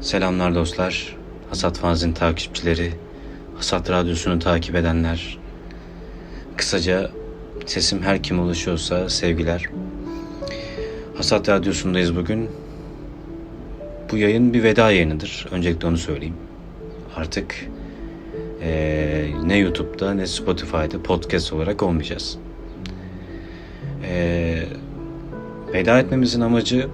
Selamlar dostlar. Hasat Fanzin takipçileri, Hasat Radyosu'nu takip edenler. Kısaca sesim her kime ulaşıyorsa sevgiler. Hasat Radyosu'ndayız bugün. Bu yayın bir veda yayınıdır. Öncelikle onu söyleyeyim. Artık eee, ne YouTube'da ne Spotify'da podcast olarak olmayacağız. Eee, veda etmemizin amacı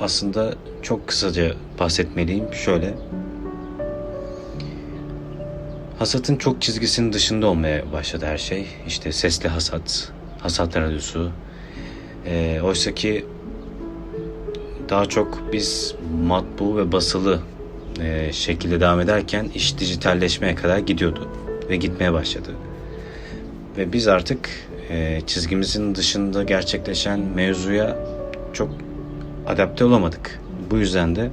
aslında çok kısaca bahsetmeliyim. Şöyle. Hasatın çok çizgisinin dışında olmaya başladı her şey. İşte sesli hasat, hasat radyosu. Ee, Oysa ki daha çok biz matbu ve basılı e, şekilde devam ederken iş dijitalleşmeye kadar gidiyordu ve gitmeye başladı. Ve biz artık e, çizgimizin dışında gerçekleşen mevzuya çok adapte olamadık. Bu yüzden de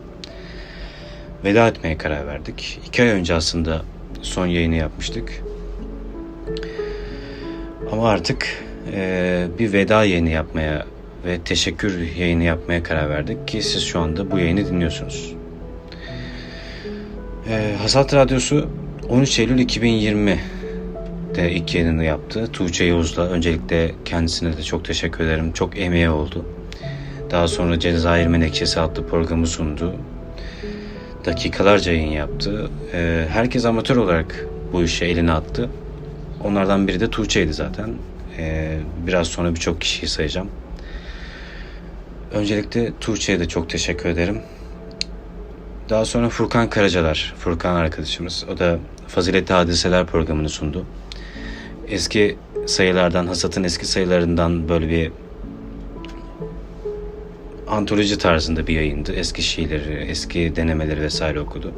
veda etmeye karar verdik. İki ay önce aslında son yayını yapmıştık. Ama artık e, bir veda yayını yapmaya ve teşekkür yayını yapmaya karar verdik ki siz şu anda bu yayını dinliyorsunuz. E, Hasat Radyosu 13 Eylül 2020 de ilk yayınını yaptı. Tuğçe Yavuz'la öncelikle kendisine de çok teşekkür ederim. Çok emeği oldu. Daha sonra Cezayir Menekşesi adlı programı sundu. Dakikalarca yayın yaptı. Ee, herkes amatör olarak bu işe elini attı. Onlardan biri de Tuğçe'ydi zaten. Ee, biraz sonra birçok kişiyi sayacağım. Öncelikle Tuğçe'ye de çok teşekkür ederim. Daha sonra Furkan Karacalar, Furkan arkadaşımız. O da Faziletli Hadiseler programını sundu. Eski sayılardan, Hasat'ın eski sayılarından böyle bir antoloji tarzında bir yayındı. Eski şiirleri, eski denemeleri vesaire okudu.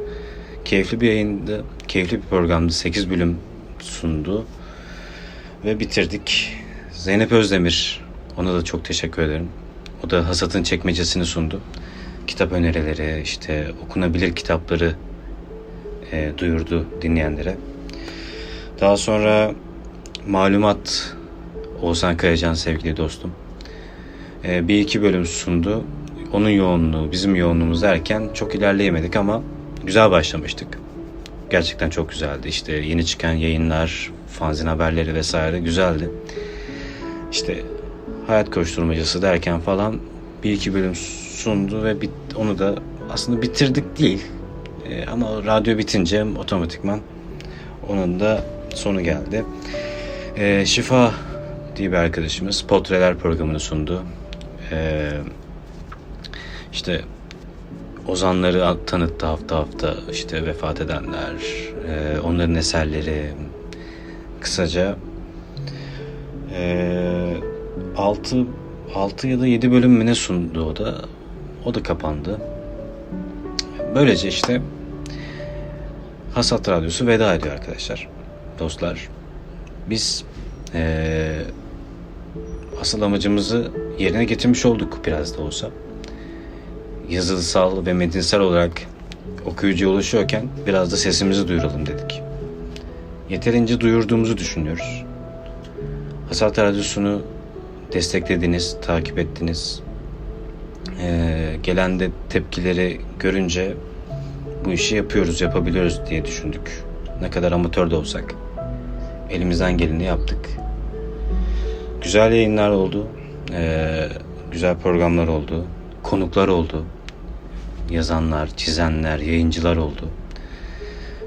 Keyifli bir yayındı. Keyifli bir programdı. 8 bölüm sundu. Ve bitirdik. Zeynep Özdemir. Ona da çok teşekkür ederim. O da Hasat'ın çekmecesini sundu. Kitap önerileri, işte okunabilir kitapları e, duyurdu dinleyenlere. Daha sonra malumat Oğuzhan Kayacan sevgili dostum. Ee, bir iki bölüm sundu. Onun yoğunluğu, bizim yoğunluğumuz derken çok ilerleyemedik ama güzel başlamıştık. Gerçekten çok güzeldi. İşte yeni çıkan yayınlar, fanzin haberleri vesaire güzeldi. İşte hayat koşturmacası derken falan bir iki bölüm sundu ve bit, onu da aslında bitirdik değil. Ee, ama radyo bitince otomatikman onun da sonu geldi. Ee, Şifa diye bir arkadaşımız Potreler programını sundu. Ee, işte ozanları tanıttı hafta hafta işte vefat edenler, e, onların eserleri kısaca e, 6 6 ya da 7 bölüm mü ne sundu o da o da kapandı. Böylece işte Hasat Radyosu veda ediyor arkadaşlar. Dostlar. Biz eee asıl amacımızı yerine getirmiş olduk biraz da olsa. Yazılısal ve metinsel olarak okuyucuya ulaşıyorken biraz da sesimizi duyuralım dedik. Yeterince duyurduğumuzu düşünüyoruz. Hasat Radyosu'nu desteklediniz, takip ettiniz. Ee, gelen de tepkileri görünce bu işi yapıyoruz, yapabiliyoruz diye düşündük. Ne kadar amatör de olsak. Elimizden geleni yaptık. Güzel yayınlar oldu. Ee, güzel programlar oldu. Konuklar oldu. Yazanlar, çizenler, yayıncılar oldu.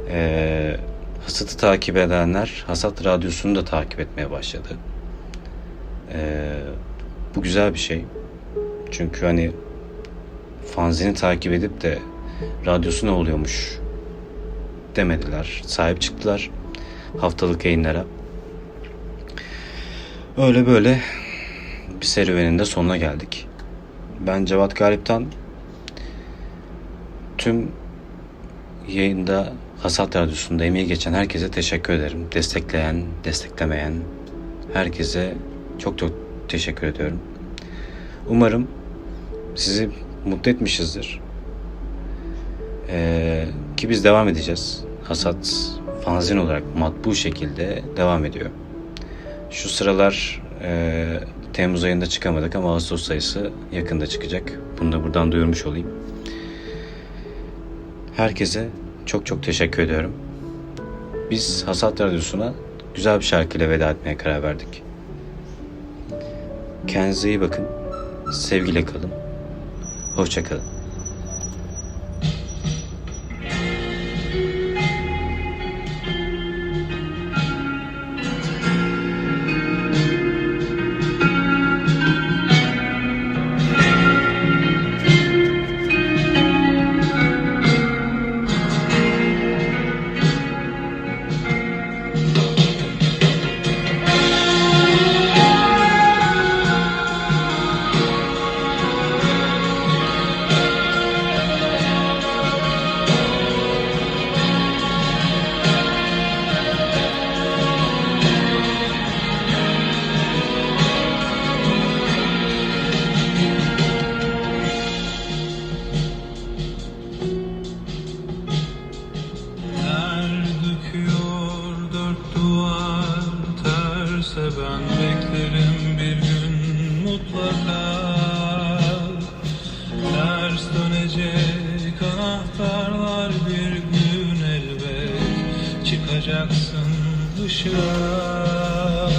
Ee, Hasat'ı takip edenler Hasat Radyosu'nu da takip etmeye başladı. Ee, bu güzel bir şey. Çünkü hani fanzini takip edip de radyosu ne oluyormuş demediler. Sahip çıktılar haftalık yayınlara. Öyle böyle bir serüvenin de sonuna geldik. Ben Cevat Galip'ten tüm yayında Hasat Radyosu'nda emeği geçen herkese teşekkür ederim. Destekleyen, desteklemeyen herkese çok çok teşekkür ediyorum. Umarım sizi mutlu etmişizdir. Ee, ki biz devam edeceğiz. Hasat fanzin olarak matbu şekilde devam ediyor. Şu sıralar e, Temmuz ayında çıkamadık ama Ağustos sayısı yakında çıkacak. Bunu da buradan duyurmuş olayım. Herkese çok çok teşekkür ediyorum. Biz Hasat Radyosu'na güzel bir şarkıyla veda etmeye karar verdik. Kendinize iyi bakın. Sevgiyle kalın. Hoşçakalın. çıkacaksın dışarı.